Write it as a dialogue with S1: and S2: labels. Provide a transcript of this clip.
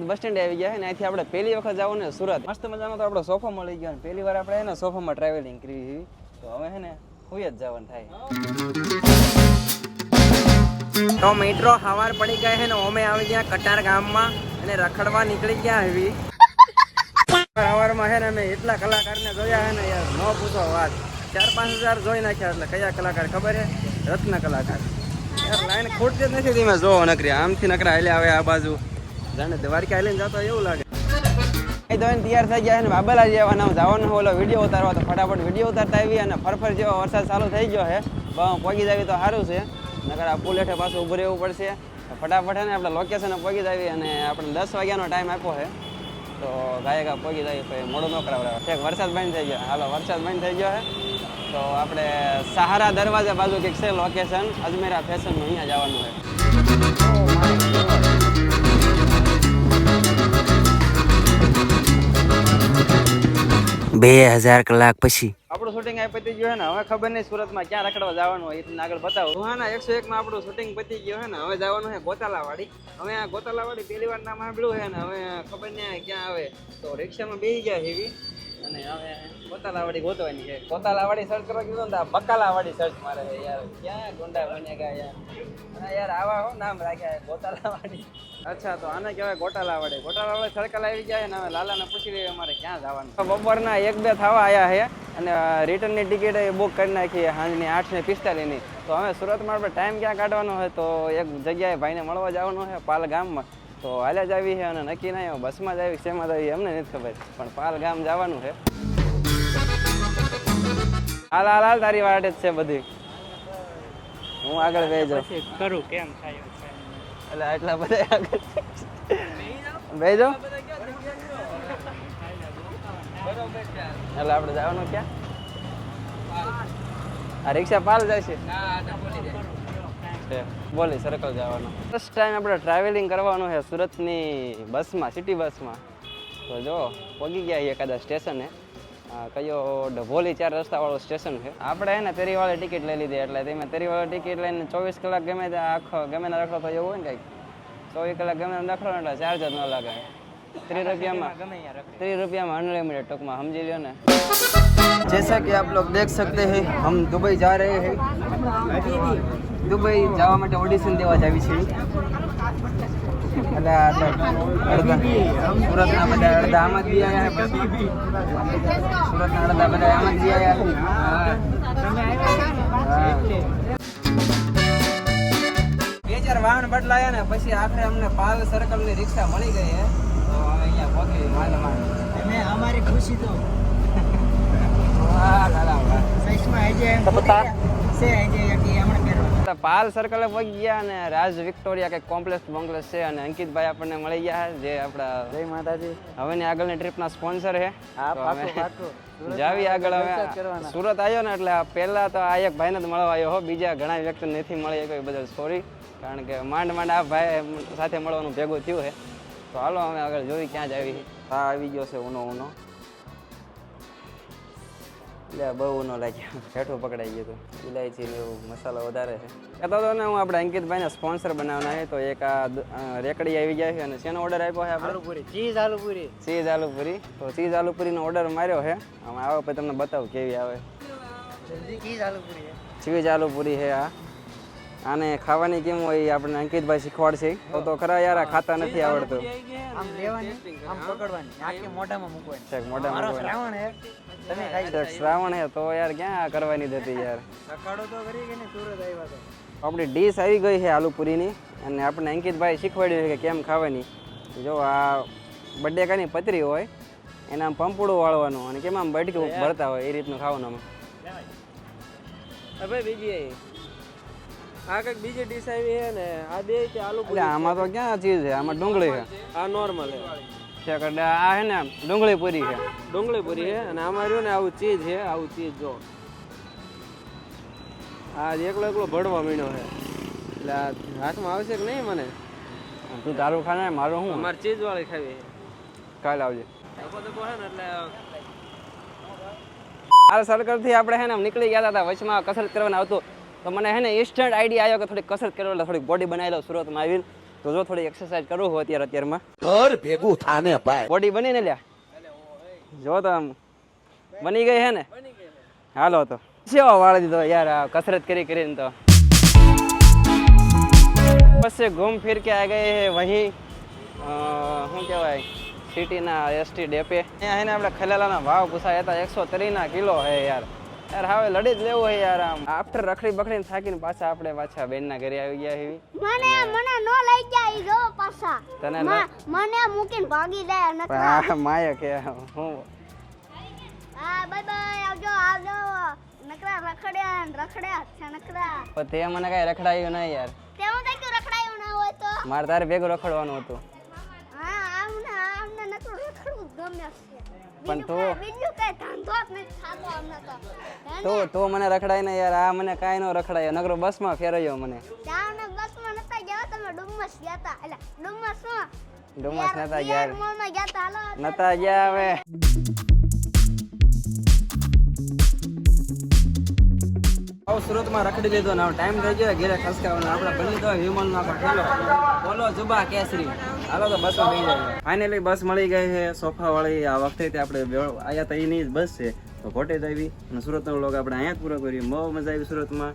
S1: Bus stand આવી ગયા છે ને અહીંથી આપણે પહેલી વખત જાવ ને સુરત. મસ્ત મજાનો તો આપણો સોફો મળી ગયો પહેલી વાર આપણે એને સોફામાં ટ્રાવેલિંગ કરી હતી તો હવે છે ને હુઈ જ જવાનું થાય. તો મિત્રો સવાર પડી ગયા છે ને અમે આવી ગયા કટાર ગામમાં અને રખડવા નીકળી ગયા આવી સવારમાં છે ને અમે એટલા કલાકારને જોયા છે ને યાર, ન પૂછો વાત. ચાર પાંચ હજાર જોઈ નાખ્યા એટલે કયા કલાકાર ખબર છે? રત્ન કલાકાર. લાઈન ખોટતી જ નથી ધીમે જોવો નકરી આમથી નકરા હાલ્યા આવે આ બાજુ. જાણે દ્વારકા હાલીને જતો એવું લાગે. એ તો તૈયાર થઈ ગયા અને બાબલા જેવાના જવાનું ઓલો વીડિયો ઉતારવા તો ફટાફટ વીડિયો ઉતારતા આવી અને ફરફર જેવો વરસાદ ચાલુ થઈ ગયો છે. પગી જાવી તો સારું છે. નકર આ પુલ હેઠે પાછું ઊભું રહેવું પડશે. ફટાફટ ને આપણે લોકેશન પગી જાવી અને આપણે દસ વાગ્યાનો ટાઈમ આપ્યો છે. તો ગાયકા પગી જાય પછી મોડું ન કરાવડાવે. ઠેક, વરસાદ બંધ થઈ ગયો. હાલો, વરસાદ બંધ થઈ ગયો છે. તો આપણે સહારા દરવાજા બાજુ કંઈક છે લોકેશન અજમેરા ફેશનનું અહીંયા જવાનું છે.
S2: બે હજાર કલાક પછી.
S1: આપણું શૂટિંગ આ પતી ગયું હોય ને, હવે ખબર નહીં સુરતમાં ક્યાં રખડવા જવાનું હોય એ આગળ બતાવું. ના એકસો એકમાં આપણું શૂટિંગ પતી ગયું છે ને, હવે જવાનું છે ગોતાલાવાડી. હવે આ ગોતાલાવાડી પહેલી વાર નામ સાંભળ્યું છે ને, હવે ખબર નહીં ક્યાં આવે. તો રિક્ષામાં બેસી ગયા એવી અને હવે કોતાલાવાડી ગોતવાની છે. કોતાલાવાડી સર્ચ કરવા કીધું ને તો બકાલાવાડી સર્ચ મારે છે યાર. ક્યાં ગુંડા બન્યા ગયા યાર. યાર આવા હો નામ રાખ્યા ગોતાલાવાડી. અચ્છા, તો આને કહેવાય ગોટાલાવાડી. ગોટાલાવાડી સર્કલ આવી જાય ને હવે લાલાને પૂછી લઈએ અમારે ક્યાં જવાનું બપોરના એક બે થવા આવ્યા છે અને રિટર્નની ટિકિટ બુક કરી નાખી સાંજની આઠ ને પિસ્તાલીસની તો હવે સુરતમાં આપણે ટાઈમ ક્યાં કાઢવાનો હોય તો એક જગ્યાએ ભાઈને મળવા જવાનું છે પાલ ગામમાં તો હાલ્યા જ આવી છે અને નક્કી નહીં બસમાં જ આવી શેમાં જ આવી અમને નથી ખબર. પણ પાલ ગામ જવાનું છે. હાલ હાલ હાલ તારી વાટ જ છે બધી. હું આગળ બે જાઉં.
S3: કરું કેમ થાય
S1: એટલે આટલા બધા આગળ બેજો એટલે આપણે જવાનું ક્યાં? આ રિક્ષા પાલ જાય. છે છે. બોલી સર્કલ જવાનું ફર્સ્ટ ટાઈમ આપણે ટ્રાવેલિંગ કરવાનું છે સુરતની બસમાં સિટી બસમાં તો જો પગી ગયા છીએ કદાચ સ્ટેશને આ કયો ડભોલી ચાર રસ્તાવાળું સ્ટેશન છે આપણે એને તેરીવાળી ટિકિટ લઈ લીધી એટલે તમે તેરીવાળી ટિકિટ લઈને ચોવીસ કલાક ગમે ત્યાં આખો ગમે ના રખડો તો એવું હોય ને કંઈક ચોવીસ કલાક ગમે ત્યાં રખડો ને એટલે ચાર્જ જ ન લાગે ત્રીસ રૂપિયામાં ત્રીસ રૂપિયામાં अनलिमिटेड टूंक में समझी लियो ना जैसा कि आप लोग देख सकते हैं हम दुबई जा रहे हैं દુબઈ જવા માટે ઓડિશન દેવા જ આવી છે. એટલે અડધા સુરતના બધા અડધા આમાં જ સુરતના અડધા બધા આમાં જ બી બે ચાર વાહન બદલાયા ને પછી આખરે અમને પાલ સર્કલની રિક્ષા મળી ગઈ હે. તો હવે અહીંયા પહોંચી માલ માલ
S3: અમે અમારી ખુશી તો.
S1: વાહ વાહ.
S3: આજે છે આજે
S1: તો પાલ સર્કલે પહોંચી ગયા અને રાજ વિક્ટોરિયા કંઈક કોમ્પ્લેક્સ બોમ્પ્લેક્સ છે અને અંકિતભાઈ આપણને મળી ગયા જે આપણા
S3: જય માતાજી.
S1: હવેની આગળની ટ્રીપના સ્પોન્સર છે. જાવી આગળ હવે સુરત આવ્યો ને એટલે પહેલા તો આ એક ભાઈને જ મળવા આવ્યો હો બીજા ઘણા વ્યક્તિ નથી મળી કોઈ બદલ સોરી કારણ કે માંડ માંડ આ ભાઈ સાથે મળવાનું ભેગું થયું છે. તો હાલો અમે આગળ જોઈ ક્યાં જ આવી. હા આવી ગયો છે ઉનો ઉનો. લે બહુ ન લાગ્યું. હેઠું પકડાઈ ગયું હતું ઇલાયચી ને એવું મસાલો વધારે છે. કહેતો હતો ને હું આપણે અંકિતભાઈને સ્પોન્સર બનાવવાના છે તો એક આ રેકડી આવી જાય છે અને શેનો ઓર્ડર આપ્યો છે
S3: આલુપુરી ચીઝ આલુપુરી.
S1: ચીઝ આલુપુરી. તો ચીઝ આલુપુરીનો ઓર્ડર માર્યો છે. અમે આવો પછી તમને બતાવું કેવી આવે.
S3: ચીઝ આલુપુરી
S1: ચીઝ આલુપુરી છે આ. આને ખાવાની કેમ હોય એ આપણને અંકિતભાઈ શીખવાડશે. તો તો ખરા યાર આ ખાતા નથી આવડતું.
S3: આમ લેવાની આમ પકડવાની. આખી મોઢામાં મૂકવાની. છે
S1: મોઢામાં
S3: શ્રાવણ હે. તમે ખાઈ
S1: છે શ્રાવણ હે તો યાર ક્યાં આ કરવાની દેતી યાર?
S3: સકાળો તો કરી કે ને સુરત આવ્યા તો.
S1: આપણી ડીશ આવી ગઈ છે આલુપુરીની અને આપણને અંકિતભાઈ શીખવાડ્યું છે કે કેમ ખાવાની. જો આ બટેકાની પતરી હોય એના આમ પંપુડું વાળવાનું અને કેમ આમ બટકું ભરતા હોય એ રીતનું ખાવાનું અમે
S3: હવે બીજી આ કંઈક બીજી ડીશ આવી છે ને આ બે તે આલુ
S1: પૂરી આમાં તો ક્યાં ચીજ છે? આમાં ડુંગળી છે.
S3: આ નોર્મલ છે.
S1: કે આ છે ને ડુંગળી પૂરી છે.
S3: ડુંગળી પૂરી છે અને આમાં રહ્યું ને આવું ચીજ છે આવું ચીજ જો. આ એકલો એકલો ભળવા મીણો છે. એટલે આ હાથમાં આવશે કે નહીં મને?
S1: તું તારું ખાને મારું શું?
S3: મારે ચીજ વાળી ખાવી
S1: કાલ આવજે.
S3: એટલે
S1: હાલ સર્કલથી આપણે છે ને નીકળી ગયા હતા વચમાં કસરત કરવાનું આવતું તો મને હે ને ઇન્સ્ટન્ટ આઈડિયા આવ્યો કે થોડીક કસરત કરો એટલે થોડીક બોડી બનાવી લઉં સુરતમાં આવીને તો જો થોડી એક્સરસાઇઝ કરું હોય અત્યારે અત્યારમાં.
S4: ઘર ભેગું થાને ભાઈ.
S1: બોડી બનીને લ્યા? જો તો આમ. બની ગઈ હે ને? હાલો તો. સેવા વાળી દીધો યાર કસરત કરી કરીને તો. બસ ઘૂમ ફિર કે આ ગયે હે વહી. શું કહેવાય? સિટીના એસટી ડેપે. અહીંયા એને આપણે ખલેલાના ભાવ પૂછાયા હતા એકસો ત્રીસના કિલો હે યાર. યાર હવે લડી જ લેવું હે યાર આમ. આફ્ટર રખડી બખડીને થાકીને પાછા આપણે પાછા બેનના ઘરે આવી ગયા હેવી
S5: મને મને નો લઈ ગયા ઈ જો પાછા.
S1: તને
S5: મને મૂકીને ભાગી ગયા નકરા.
S1: હા માય કે હું
S5: હા બાય બાય આવજો આવજો. નકરા રખડ્યા રખડ્યા છે નકરા.
S1: પણ તે મને કઈ રખડાયું નહીં યાર.
S5: તે હું તઈ રખડાયું ના હોય તો.
S1: મારે તારે ભેગું રખડવાનું હતું. પણ તો-
S5: બીજું કઈ ધંધો જ નથી થતો અમને તો.
S1: તો તો મને રખડાય ને યાર આ મને કાંઈ નો રખડાયો. નકરો બસમાં ફેરવ્યો મને.
S5: જાવને બસમાં નતા ગયા તમે ડુમ્મસ ગયા હતા એટલે ડુમ્મસ શું?
S1: ડુમસ નતા ગયા. નતા ગયા હવે. સુરતમાં રખડી લીધો ને ટાઈમ ગયો, ઘેરે ખસકાવાનો. આપણે બની તો વિમલનો આખો ઠેલો. બોલો જુબા કેસરી. હાલો તો બસ મળી જાય ફાઇનલી બસ મળી ગઈ છે સોફા વાળી આ વખતે આપણે આયા તો એની બસ છે. તો ખોટે જ આવી. અને સુરતનો લોક આપણે અહીંયા પૂરો કર્યો. બહુ મજા આવી સુરતમાં.